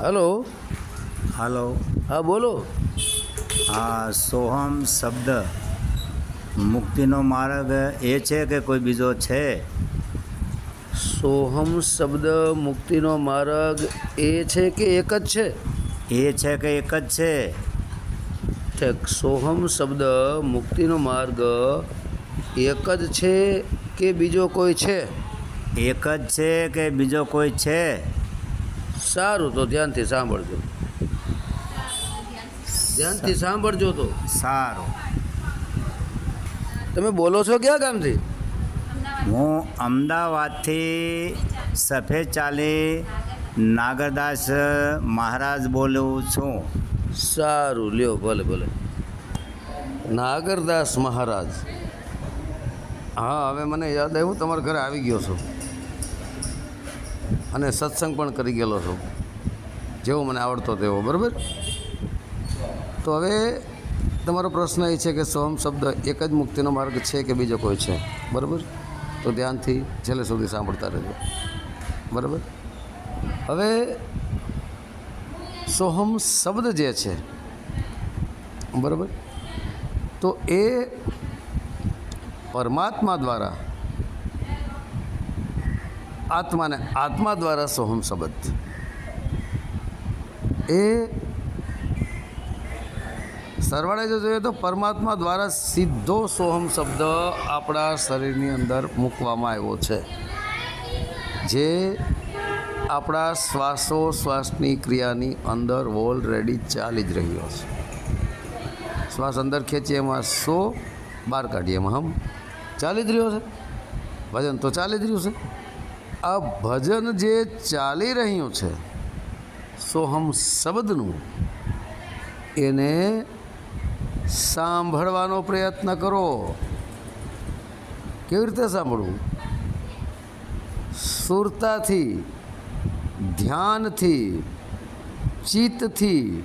Hello. Hello. હા બોલો. આ સોહમ શબ્દ. મુક્તિનો માર્ગ એ છે કે કોઈ બીજો છે? સોહમ શબ્દ મુક્તિનો માર્ગ એ છે કે એક જ છે? એ છે કે એક જ છે? ઠીક. સોહમ શબ્દ મુક્તિનો માર્ગ એક જ છે કે બીજો કોઈ છે? એક જ છે કે બીજો કોઈ છે? સારું તો ધ્યાનથી સાંભળજો. ધ્યાનથી સાંભળજો તો. સારું. તમે બોલો છો ક્યાં ગામથી? હું અમદાવાદથી સફેદ ચાલી નાગરદાસ મહારાજ બોલું છું. સારું લ્યો ભલે ભલે. નાગરદાસ મહારાજ. હા હવે મને યાદ આવ્યું તમારા ઘરે આવી ગયો છું. અને સત્સંગ પણ કરી ગયેલો છું. જેવો મને આવડતો તેવો, બરાબર? તો હવે તમારો પ્રશ્ન એ છે કે સોહમ શબ્દ એક જ મુક્તિનો માર્ગ છે કે બીજો કોઈ છે? બરાબર? તો ધ્યાનથી છેલ્લે સુધી સાંભળતા રહેજો. બરાબર? હવે સોહમ શબ્દ જે છે, બરાબર? તો એ પરમાત્મા દ્વારા આત્માને, આત્મા દ્વારા સોહમ શબ્દ. એ સરવાળે જો જોઈએ તો પરમાત્મા દ્વારા સીધો સોહમ શબ્દ આપણા શરીરની અંદર મૂકવામાં આવ્યો છે. જે આપણા શ્વાસો શ્વાસની ક્રિયાની અંદર ઓલરેડી ચાલી જ રહ્યો છે. શ્વાસ અંદર ખેંચીએ એમાં સો બહાર કાઢીએ એમાં હમ. ચાલી જ રહ્યો છે. ભજન તો ચાલી જ રહ્યું છે. આ ભજન જે ચાલી રહ્યું છે સોહમ શબ્દનું એને સાંભળવાનો પ્રયત્ન કરો. કેવી રીતે સાંભળવું? સુરતાથી, ધ્યાનથી, ચિત્તથી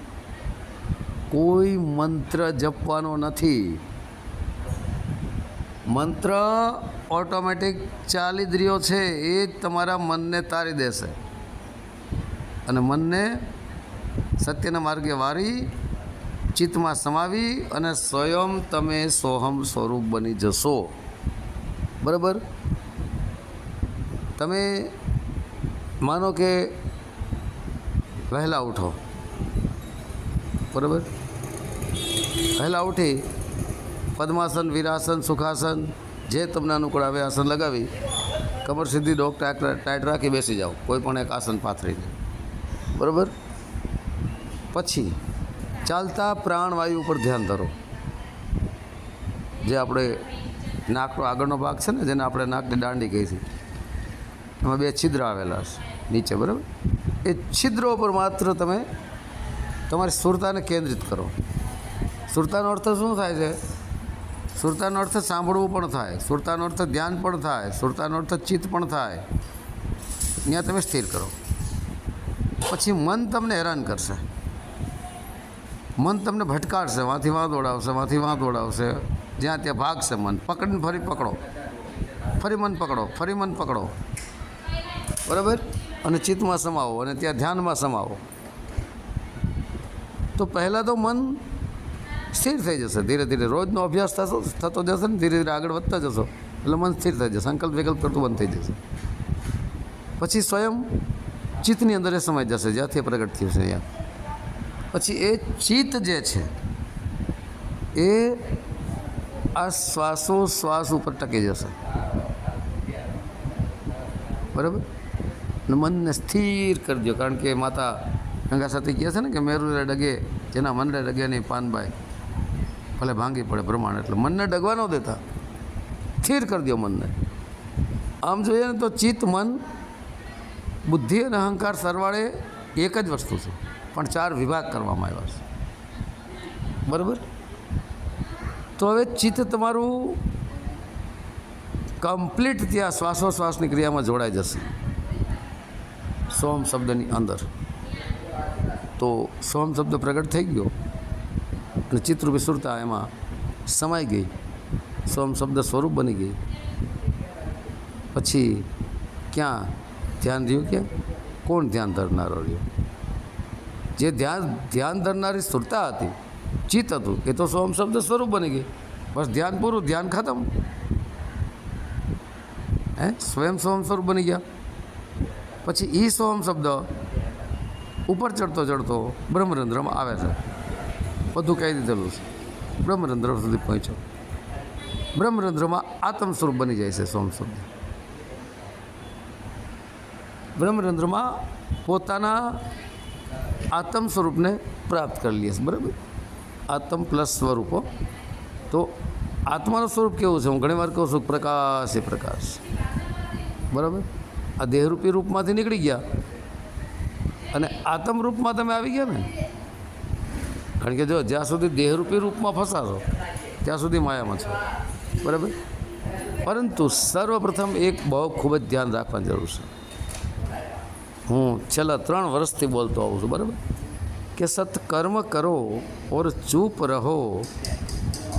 કોઈ મંત્ર જપવાનો નથી. મંત્ર ઓટોમેટિક ચાલી રહ્યો છે, એ જ તમારા મનને તારી દેશે. અને મનને સત્યના માર્ગે વારી, ચિત્તમાં સમાવી અને સ્વયં તમે સોહમ સ્વરૂપ બની જશો. બરાબર? તમે માનો કે વહેલા ઉઠો. બરાબર? વહેલા ઉઠી પદ્માસન, વિરાસન, સુખાસન, જે તમને અનુકૂળ આવે આસન લગાવી, કમર સીધી ડોક ટાઈટ રાખી બેસી જાઓ. કોઈ પણ એક આસન પાથરીને બરાબર? પછી, ચાલતા પ્રાણવાયુ ઉપર ધ્યાન ધરો. જે આપણે નાકનો આગળનો ભાગ છે ને, જેને આપણે નાકની દાંડી કહી છે, એમાં બે છિદ્ર આવેલા છે નીચે, બરાબર? એ છિદ્રો પર માત્ર તમે તમારી સુરતાને કેન્દ્રિત કરો. સુરતાનો અર્થ શું થાય છે? સુરતાનો અર્થ સાંભળવું પણ થાય, સુરતાનો અર્થ ધ્યાન પણ થાય, સુરતાનો અર્થ ચિત્ત પણ થાય. ત્યાં તમે સ્થિર કરો. પછી મન તમને હેરાન કરશે. મન તમને ભટકાડશે, વાંથી વાં દોડાવશે વાંથી વાં દોડાવશે જ્યાં ત્યાં ભાગશે મન. પકડીને ફરી પકડો. ફરી મન પકડો, ફરી મન પકડો. બરાબર? અને ચિત્તમાં સમાવો, અને ત્યાં ધ્યાનમાં સમાવો. તો પહેલાં તો મન સ્થિર થઈ જશે, ધીરે ધીરે. રોજનો અભ્યાસ થશો થતો જશે ને ધીરે ધીરે આગળ વધતા જશો. એટલે મન સ્થિર થઈ જશે, સંકલ્પ વિકલ્પ કરતું બંધ થઈ જશે. પછી સ્વયં ચિત્તની અંદર એ સમાઈ જશે, જ્યાંથી પ્રગટ થયું છે અહીંયા. પછી એ ચિત્ત જે છે, એ આ શ્વાસો શ્વાસ ઉપર ટકી જશે. બરાબર? મનને સ્થિર કરી દો કારણ કે માતા ગંગા સાથે કહે છે ને કે મેરુરે ડગે, જેના મનરે ડગે નહીં પાનબાઈ ભલે ભાંગી પડે પ્રમાણ, એટલે મનને ડગવા ન દેતા. સ્થિર કરી દો મનને. આમ જોઈએ ને તો ચિત્ત, મન, બુદ્ધિ અને અહંકાર સરવાળે એક જ વસ્તુ છે. પણ ચાર વિભાગ કરવામાં આવ્યા છે. બરાબર? તો હવે ચિત્ત તમારું કમ્પ્લીટ ત્યાં શ્વાસોશ્વાસની ક્રિયામાં જોડાઈ જશે. સોમ શબ્દની અંદર. તો સોમ શબ્દ પ્રગટ થઈ ગયો. અને ચિત્રરૂપી સુરતા એમાં સમાઈ ગઈ. સોમ શબ્દ સ્વરૂપ બની ગઈ. પછી ક્યાં ધ્યાન રહ્યું કે કોણ ધ્યાન ધરનારો રહ્યો? જે ધ્યાન ધ્યાન ધરનારી સુરતા હતી, ચિત્ત હતું, એ તો સોમ શબ્દ સ્વરૂપ બની ગઈ. બસ ધ્યાન પૂરું, ધ્યાન ખતમ. હે? સ્વયં સોમ સ્વરૂપ બની ગયા. પછી એ સોમ શબ્દ ઉપર ચડતો ચડતો બ્રહ્મરંધ્રમાં આવે છે. બધું કહી દીધેલું છે. બ્રહ્મરંધ્ર સુધી પહોંચો બ્રહ્મરંધ્રમાં આત્મ સ્વરૂપ બની જાય છે સોમ શબ્દ બ્રહ્મરંધ્રમાં પોતાના આત્મ સ્વરૂપને પ્રાપ્ત કરી લઈએ છીએ બરાબર? આત્મ પ્લસ સ્વરૂપો તો આત્માનું સ્વરૂપ કેવું છે? હું ઘણી વાર કહું છું, પ્રકાશ એ પ્રકાશ. બરાબર? આ દેહરૂપી રૂપમાંથી નીકળી ગયા. અને આત્મરૂપમાં તમે આવી ગયા ને? કારણ કે જો જ્યાં સુધી દેહરૂપી રૂપમાં ફસાશો, ત્યાં સુધી માયામાં છો. બરાબર? પરંતુ સર્વપ્રથમ એક બહુ ખૂબ જ ધ્યાન રાખવાની જરૂર છે. હું છેલ્લા ત્રણ વર્ષથી બોલતો આવું છું, બરાબર? કે સત્કર્મ કરો ઓર ચૂપ રહો,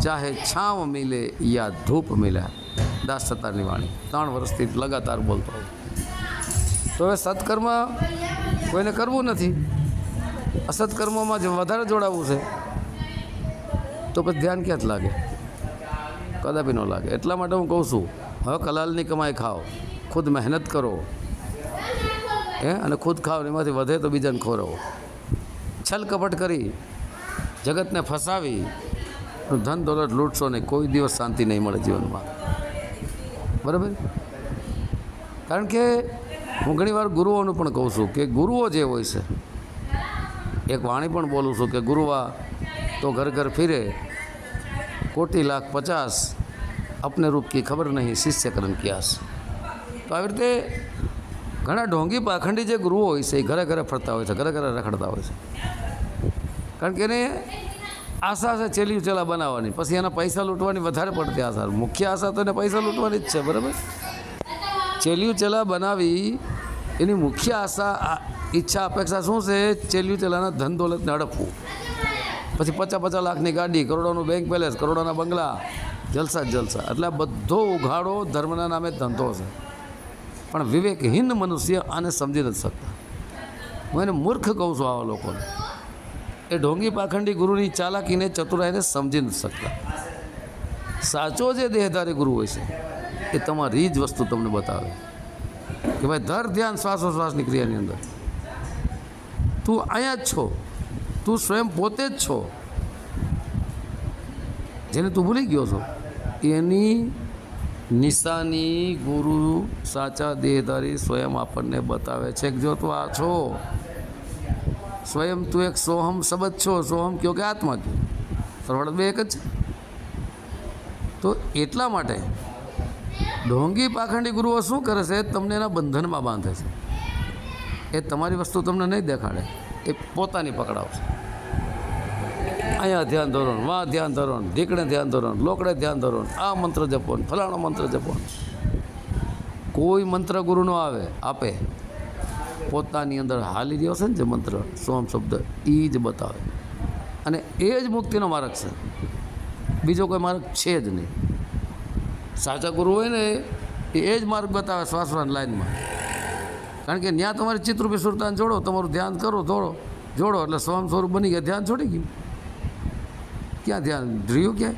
ચાહે છાંવ મિલે યા ધૂપ મિલે. દાસ સત્તારની વાણી. ત્રણ વર્ષથી લગાતાર બોલતો આવું તો હવે સત્કર્મ કોઈને કરવું નથી. અસત્કર્મોમાં જ વધારે જોડાવવું છે, તો પછી ધ્યાન ક્યાં જ લાગે? કદાપી ન લાગે. એટલા માટે હું કહું છું હવે કલાલની કમાઈ ખાઓ. ખુદ મહેનત કરો. હે? અને ખુદ ખાઓ એમાંથી વધે તો બીજાને ખોરવો છલ કપટ કરી, જગતને ફસાવી ધન દોલત લૂંટશો નહીં. કોઈ દિવસ શાંતિ નહીં મળે જીવનમાં. બરાબર? કારણ કે હું ઘણીવાર ગુરુઓનું પણ કહું છું કે ગુરુઓ જે હોય છે એક વાણી પણ બોલું છું કે, ગુરુવા, તો ઘર ઘર ફિરે. કોટી લાખ પચાસ. અપને રૂપ કી ખબર નહીં શિષ્ય કરન ક્યાસ. તો આવી રીતે ઘણા ઢોંગી પાખંડી જે ગુરુઓ હોય છે, એ ઘરે ઘરે ફરતા હોય છે, ઘરે ઘરે રખડતા હોય છે. કારણ કે એને આશા છે ચેલી ઉચેલા બનાવવાની. પછી એના પૈસા લૂંટવાની વધારે પડતી આશા. મુખ્ય આશા તો એને પૈસા લૂંટવાની જ છે, બરાબર? ચેલિયું ઉચેલા બનાવી એની મુખ્ય આશા ઈચ્છા, અપેક્ષા શું છે? ચેલિયું ચેલાના ધન, દોલતને હડપવું. પછી પચાસ પચાસ લાખની ગાડી, કરોડોનું બેંક બેલેન્સ કરોડોના બંગલા, જલસા જલસા. એટલે આ બધો ઉઘાડો ધર્મના નામે ધંધો છે. પણ વિવેકહીન મનુષ્ય આને સમજી નથી શકતા. હું એને મૂર્ખ કહું છું આવા લોકોને. એ ઢોંગી પાખંડી ગુરુની ચાલાકીને ચતુરાઈને સમજી નથી શકતા. સાચો જે દેહધારી ગુરુ હોય છે, એ તમારી જ વસ્તુ તમને બતાવે. કે ભાઈ ધર ધ્યાન શ્વાસોશ્વાસની ક્રિયાની અંદર. તું અહીંયા જ છો. તું સ્વયં પોતે જ છો. જેને તું ભૂલી ગયો છો. એની નિશાની ગુરુ સાચા દેહધારી સ્વયં આપણને બતાવે છે કે જો તું આ છો. સ્વયં તું એક સોહમ શબ્દ છો. સોહમ કયો કે આત્મા કયો? સરવાળ બે એક જ છે. તો એટલા માટે ઢોંગી પાખંડી ગુરુઓ શું કરે છે? તમને એના બંધનમાં બાંધે છે. એ તમારી વસ્તુ તમને નહીં દેખાડે. એ પોતાની પકડાવશે અહીંયા ધ્યાન ધોરણ, વાં ધ્યાન ધોરણ, ઢીકણે ધ્યાન ધોરણ, લોકડે ધ્યાન ધોરણ, આ મંત્ર જપો ફલાણો મંત્ર જપો કોઈ મંત્ર ગુરુનો આવે, આપે. પોતાની અંદર હાલી રહ્યો છે ને જે મંત્ર સોમ શબ્દ એ જ બતાવે. અને એ જ મુક્તિનો માર્ગ છે. બીજો કોઈ માર્ગ છે જ નહીં. સાચા ગુરુ હોય ને, એ જ માર્ગ બતાવે શ્વાસવાની લાઈનમાં કારણ કે ત્યાં તમારે ચિત્રરૂપી સુરતાન જોડો, તમારું ધ્યાન કરો થોડો જોડો એટલે સ્વયં સ્વરૂપ બની ગયા, ધ્યાન છોડી ગયું. ક્યાં ધ્યાન? રહ્યું ક્યાંય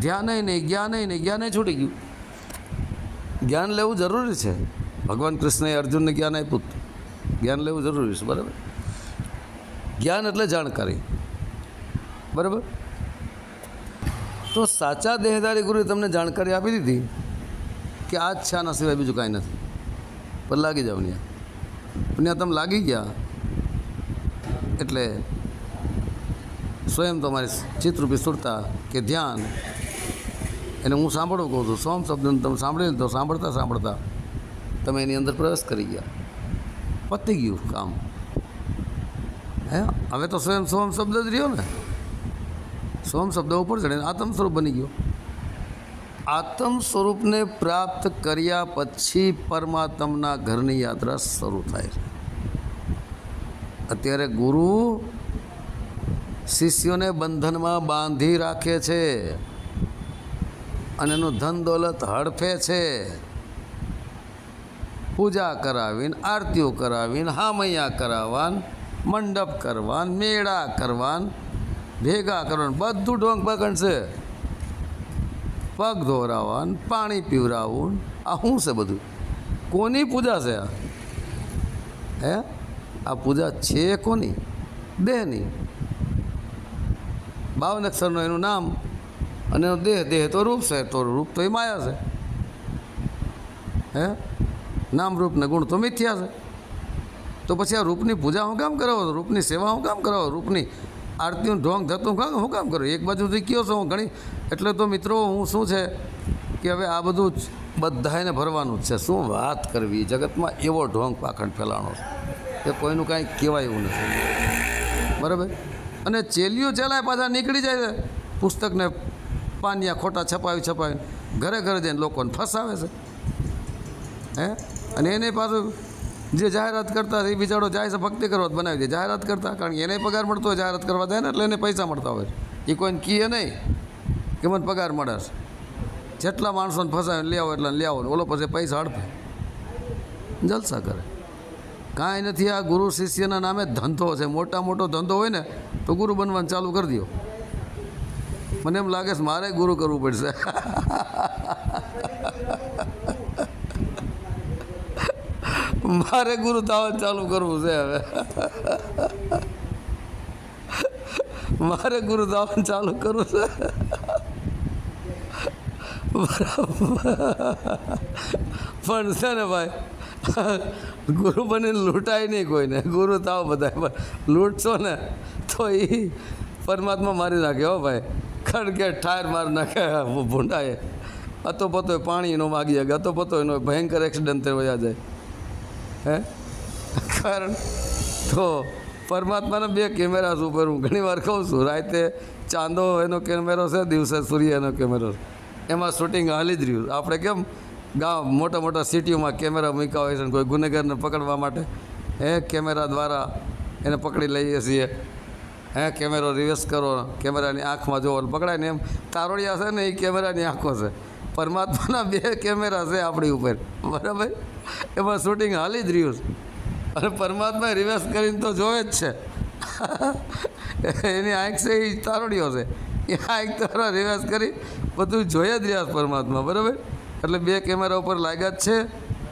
ધ્યાન નહીં, જ્ઞાન નહીં, જ્ઞાન છૂટી ગયું. જ્ઞાન લેવું જરૂરી છે. ભગવાન કૃષ્ણએ અર્જુનને જ્ઞાન આપ્યું જ્ઞાન લેવું જરૂરી છે, બરાબર? જ્ઞાન એટલે જાણકારી. બરાબર? તો સાચા દેહદારી ગુરુએ તમને જાણકારી આપી દીધી કે આ જ સિવાય બીજું કાંઈ નથી. પણ લાગી જાવ પણ ત્યાં તમે લાગી ગયા. એટલે સ્વયં તમારી ચિત્તરૂપી સુરતા કે ધ્યાન, એને હું સાંભળવું કહું છું. સોમ શબ્દને તમે સાંભળીને તો સાંભળતા સાંભળતા તમે એની અંદર પ્રવેશ કરી ગયા. પતી ગયું કામ. હે? હવે તો સ્વયં સોમ શબ્દ જ રહ્યો ને. સોમ શબ્દ ઉપર ચડે, આત્મ સ્વરૂપ બની ગયો. આત્મ સ્વરૂપને પ્રાપ્ત કર્યા પછી પરમાત્મના ઘરની યાત્રા શરૂ થાય છે. અત્યારે ગુરુ શિષ્યોને બંધનમાં બાંધી રાખે છે અને એનું ધન દોલત હડફે છે. પૂજા કરાવીને, આરતીઓ કરાવીને, હામૈયા કરાવવાન, મંડપ કરવાન, મેળા કરવાન ભેગા કરવાનું. બધું ઢોંગ છે. પગ ધોરાવાન પાણી પીવરાવું આ શું છે બધું? કોની પૂજા છે આ? હે? આ પૂજા છે કોની? દેહની. બાવન એનું નામ અને એનો દેહ. દેહ તો રૂપ છે, તો રૂપ તો એ માયા છે. હે? નામ રૂપ ગુણ તો મિથ્યા છે. તો પછી આ રૂપની પૂજા હું કામ કરાવો? રૂપની સેવા હું કામ કરાવો? રૂપની આરતીનું ઢોંગ ધતું કામ હું કામ કરું? એક બાજુથી કયો છું હું? ઘણી એટલે તો મિત્રો, હું શું છે કે હવે આ બધું જ બધાને ભરવાનું જ છે. શું વાત કરવી? જગતમાં એવો ઢોંગ પાખંડ ફેલાણો છે. કે કોઈનું કાંઈ કહેવાય એવું નથી. બરાબર? અને ચેલીઓ ચેલાય પાછા નીકળી જાય છે. પુસ્તકને પાનિયા ખોટા છપાવી છપાવી ઘરે ઘરે જઈને લોકોને ફસાવે છે. હે? અને એને પાછું જે જાહેરાત કરતા એ બિચારો જાય છે, ભક્તિ કરવા બનાવી દે. જાહેરાત કરતા, કારણ કે એને પગાર મળતો હોય, જાહેરાત કરવા જાય ને એટલે એને પૈસા મળતા હોય. એ કોઈને કીએ નહીં કે મને પગાર મળે છે. જેટલા માણસોને ફસાવીને લઈ આવો, એટલે લે આવો ઓલો પછી પૈસા હડપે જલસા કરે. કાંઈ નથી, આ ગુરુ શિષ્યના નામે ધંધો છે. મોટા મોટો ધંધો હોય ને તો ગુરુ બનવાનું ચાલુ કરી દો મને એમ લાગે છે, મારે ગુરુ કરવું પડશે. મારે ગુરુ ધાવન ચાલુ કરવું છે હવે. મારે ગુરુ ધાવન ચાલુ કરવું છે. પણ છે ને ભાઈ, ગુરુ બનીને લૂંટાય નહીં કોઈને. ગુરુ તાવ બધા પણ લૂંટશો ને તો એ પરમાત્મા મારી નાખે હો ભાઈ. ખડકે ઠાર મારી નાખે ભૂંડાએ. અતો પતો પાણી એનો માગી શકે અતો પતો એનો ભયંકર એક્સિડન્ટ થયો જાય. હે? કારણ તો પરમાત્માના બે કેમેરા છે ઉપર હું ઘણી વાર કહું છું, રાતે ચાંદો એનો કેમેરો છે, દિવસે સૂર્ય એનો કેમેરો છે. એમાં શૂટિંગ હાલી જ રહ્યું. આપણે કેમ ગામ મોટા મોટા સિટીઓમાં કેમેરા મૂક્યા હોય છે કોઈ ગુનેગારને પકડવા માટે? હે, કેમેરા દ્વારા એને પકડી લઈએ છીએ. હે, કેમેરો રિવર્સ કરો, કેમેરાની આંખમાં જોવો પકડાય ને એમ. તારોડિયા છે ને, એ કેમેરાની આંખો છે. પરમાત્માના બે કેમેરા છે આપણી ઉપર. બરાબર? એમાં શૂટિંગ હાલી જ રહ્યું છે. અને પરમાત્મા રિવર્સ કરીને તો જોવે જ છે. એની આંખ છે એ તારોડીઓ છે. એ આંખ તારો રિવર્સ કરી બધું જોઈ જ રહ્યા પરમાત્મા, બરાબર? એટલે બે કેમેરા ઉપર લાગ્યા જ છે.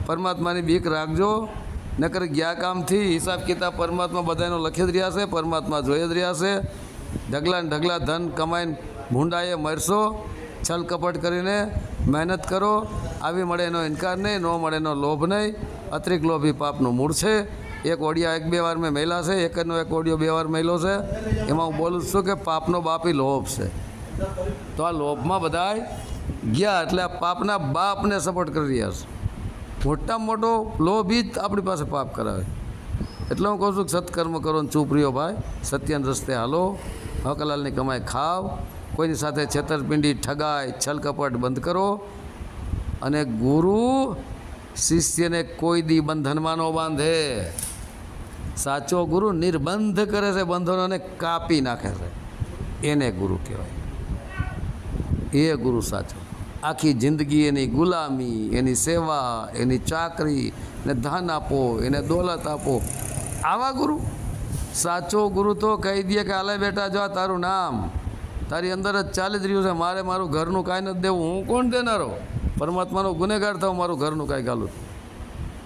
પરમાત્માની બીક રાખજો. નકર ગયા કામથી હિસાબ કિતાબ પરમાત્મા બધાનો લખી જ રહ્યા છે, પરમાત્મા જોઈ જ રહ્યા છે. ઢગલા ઢગલા ધન કમાઈને ભૂંડાએ મરશો. છલ કપટ કરીને મહેનત કરો. આવી મળે એનો ઇનકાર નહીં, ન મળે એનો લોભ નહીં. અત્રિક લોભી પાપનું મૂળ છે. એક ઓડિયા એક બે વાર મેં મહિલા છે એકનો એક ઓડિયો બે વાર મેલો છે. એમાં હું બોલું છું કે પાપનો બાપી લોભ છે. તો આ લોભમાં બધાય ગયા એટલે આ પાપના બાપને સપોર્ટ કરી રહ્યા છે. મોટામાં મોટો લોભી જ આપણી પાસે પાપ કરાવે. એટલે હું કહું છું કે સત્કર્મ કરો ને ચૂપ રહ્યો ભાઈ. સત્યના રસ્તે હાલો. હકલાલની કમાઈ ખાવ. કોઈની સાથે છેતરપિંડી ઠગાય છલકપટ બંધ કરો. અને ગુરુ શિષ્યને કોઈ દી બંધનમાં ન બાંધે. સાચો ગુરુ નિર્બંધ કરે છે, બંધનોને કાપી નાખે છે. એને ગુરુ કહેવાય. એ ગુરુ સાચો. આખી જિંદગી એની ગુલામી, એની સેવા, એની ચાકરી ને ધન આપો, એને દોલત આપો. આવા ગુરુ? સાચો ગુરુ તો કહી દે કે આલે બેટા, જો તારું નામ તારી અંદર જ ચાલી જ રહ્યું છે. મારે મારું ઘરનું કાંઈ નથી દેવું. હું કોણ દેનારો? પરમાત્માનો ગુનેગાર થવું મારું ઘરનું કાંઈ ગાલું.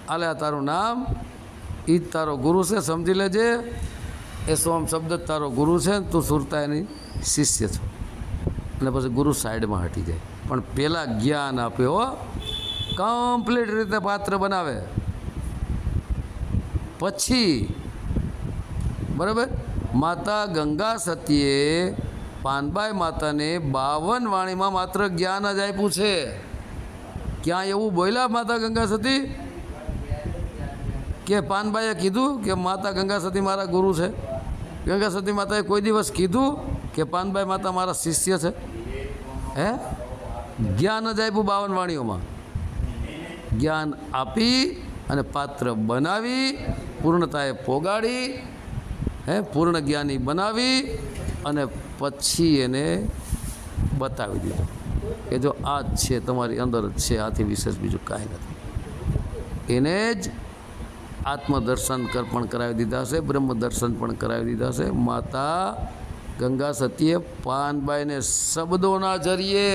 આલે આ તારું નામ. એ જ તારો ગુરુ છે, સમજી લેજે. એ સોમ શબ્દ તારો ગુરુ છે ને તું સુરતા એની શિષ્ય છો. અને પછી ગુરુ સાઈડમાં હટી જાય. પણ પહેલાં જ્ઞાન આપ્યો કમ્પ્લીટ રીતે પાત્ર બનાવે. પછી, બરાબર? માતા ગંગા સતીએ પાનબાઈ માતાને બાવન વાણીમાં માત્ર જ્ઞાન જ આપ્યું છે. ક્યાં એવું બોલ્યા માતા ગંગા સતી કે પાનબાઈએ કીધું કે માતા ગંગા સતી મારા ગુરુ છે. ગંગા સતી માતાએ કોઈ દિવસ કીધું કે પાનબાઈ માતા મારા શિષ્ય છે. હે? જ્ઞાન જ આપ્યું બાવન વાણીઓમાં. જ્ઞાન આપી અને પાત્ર બનાવી, પૂર્ણતાએ પોગાડી, હે? પૂર્ણ જ્ઞાની બનાવી અને પછી એને બતાવી દીધો કે જો આ જ છે, તમારી અંદર જ છે, આથી વિશેષ બીજું કાંઈ નથી. એને જ આત્મદર્શન પણ કરાવી દીધા છે બ્રહ્મ દર્શન પણ કરાવી દીધા છે માતા ગંગા સતીએ પાનબાઈને શબ્દોના જરીએ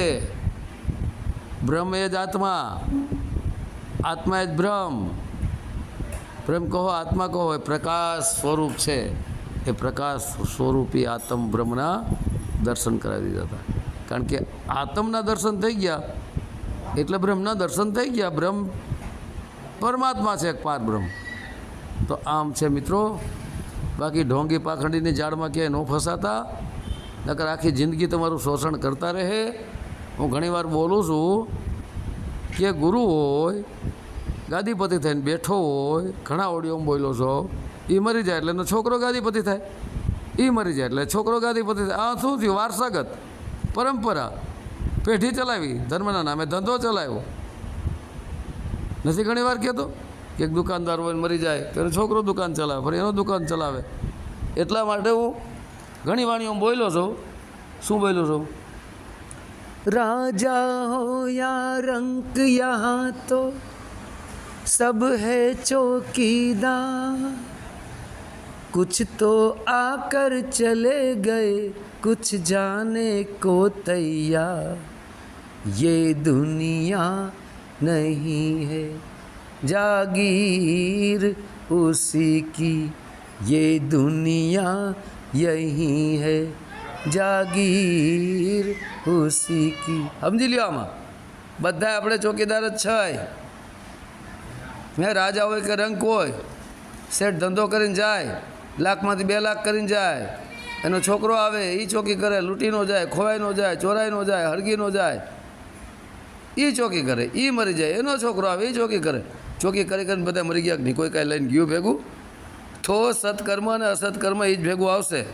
બ્રહ્મ એ જ આત્મા આત્મા એ જ બ્રહ્મ. બ્રહ્મ કહો, આત્મા કહો, એ પ્રકાશ સ્વરૂપ છે. એ પ્રકાશ સ્વરૂપી આત્મ બ્રહ્મના દર્શન કરાવી દીધા હતા. કારણ કે આત્મના દર્શન થઈ ગયા, એટલે બ્રહ્મના દર્શન થઈ ગયા, બ્રહ્મ પરમાત્મા છે પાર બ્રહ્મ. તો આમ છે મિત્રો, બાકી ઢોંગી પાખંડીની જાળમાં ક્યાંય ન ફસાતા, નકર આખી જિંદગી તમારું શોષણ કરતા રહે. હું ઘણીવાર બોલું છું કે ગુરુ હોય, ગાદીપતિ થઈને બેઠો હોય, ઘણા ઓડિયોમાં બોલ્યો છો એ મરી જાય એટલે એનો છોકરો ગાદીપતિ થાય એ મરી જાય એટલે છોકરો ગાદીપતિ થાય આ શું થયું વારસાગત પરંપરા પેઢી ચલાવી ધર્મના નામે ધંધો ચલાવ્યો નથી ઘણી વાર કહેતો કે એક દુકાનદાર હોય ને મરી જાય તો એનો છોકરો દુકાન ચલાવે ફરી એનો દુકાન ચલાવે એટલા માટે હું ઘણી વાણીઓ બોલ્યો છું શું બોલ્યો છું राजा हो या रंक यहाँ तो सब है चौकीदार कुछ तो आकर चले गए कुछ जाने को तैयार ये दुनिया नहीं है जागीर उसी की ये दुनिया यही है જાગીર ઉસી કી સમજી લ્યો આમાં બધા આપણે ચોકીદાર જ છે મેં રાજા હોય કે રંક હોય શેઠ ધંધો કરીને જાય લાખમાંથી બે લાખ કરીને જાય. એનો છોકરો આવે એ ચોકી કરે લૂંટી ન જાય ખોવાઈ ન જાય ચોરાઈ ન જાય હળગી ન જાય. એ ચોકી કરે એ મરી જાય, એનો છોકરો આવે એ ચોકી કરે. ચોકી કરી કરીને બધા મરી ગયા નહીં, કોઈ કાંઈ લઈને ગયું ભેગું? તો સત્કર્મ અને અસત્કર્મ એ જ ભેગું આવશે.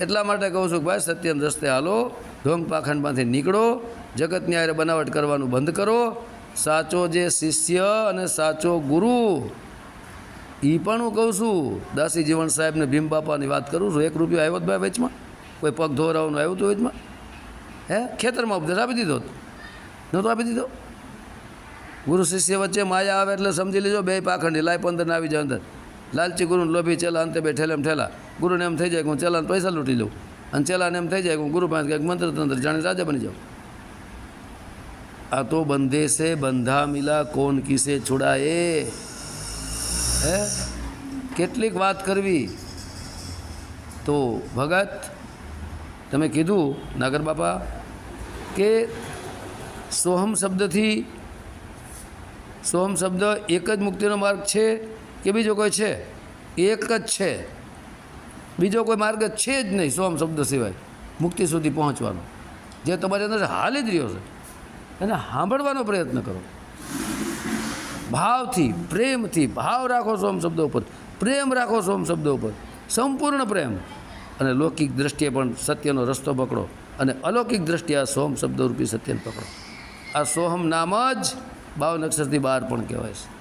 એટલા માટે કહું છું ભાઈ, સત્યન રસ્તે હાલો ઢોંગ પાખંડમાંથી નીકળો જગતની આરે બનાવટ કરવાનું બંધ કરો. સાચો જે શિષ્ય અને સાચો ગુરુ એ પણ હું કહું છું, દાસી જીવન સાહેબને ભીમ બાપાની વાત કરું છું, એક રૂપિયો આવ્યો ભાઈ વેચમાં. કોઈ પગ ધોરાવાનું આવ્યું હતું વેચમાં. હે? ખેતરમાં ઉપદેશ આપી દીધો નહોતો આપી દીધો? ગુરુ શિષ્ય વચ્ચે માયા આવે એટલે સમજી લેજો, બે પાખંડી લાય પંદર આવી જાય અંદર. લાલચી ગુરુને લોભી, ચેલા અંતે બે ઠેલેમ ઠેલા. ગુરુને એમ થઈ જાય કે હું ચેલાને પૈસા લૂંટી લઉં. અને ચેલાને એમ થઈ જાય કે હું ગુરુ પાસે કંઈક મંત્ર તંત્ર જાણે રાજા બની જાઉં. આ તો બંધે સે બંધા મિલા, કોણ કિસે છોડાએ હે? કેટલીક વાત કરવી? તો ભગત, તમે કીધું, નાગર બાપા, કે સોહમ શબ્દથી, સોહમ શબ્દ એક જ મુક્તિનો માર્ગ છે કે બીજો કોઈ છે? એક જ છે. બીજો કોઈ માર્ગ છે જ નહીં સોહમ શબ્દ સિવાય, મુક્તિ સુધી પહોંચવાનો. જે તમારી અંદર હાલી જ રહ્યો છે. એને સાંભળવાનો પ્રયત્ન કરો. ભાવથી, પ્રેમથી, ભાવ રાખો સોમ શબ્દો ઉપર. પ્રેમ રાખો સોમ શબ્દો ઉપર. સંપૂર્ણ પ્રેમ. અને લૌકિક દ્રષ્ટિએ પણ સત્યનો રસ્તો પકડો. અને અલૌકિક દ્રષ્ટિએ આ સોમ શબ્દરૂપી સત્યને પકડો. આ સોહમ નામ જ બાવ નક્ષરથી બહાર પણ કહેવાય છે.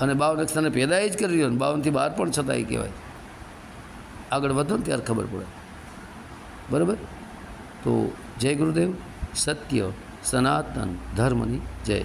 અને બાવ નક્ષરને પેદા જ કરી રહ્યો બાવનથી બહાર પણ છતાંય કહેવાય. આગળ વધો ને ત્યારે ખબર પડે. બરાબર? તો જય ગુરુદેવ. સત્ય, સનાતન, ધર્મની જય.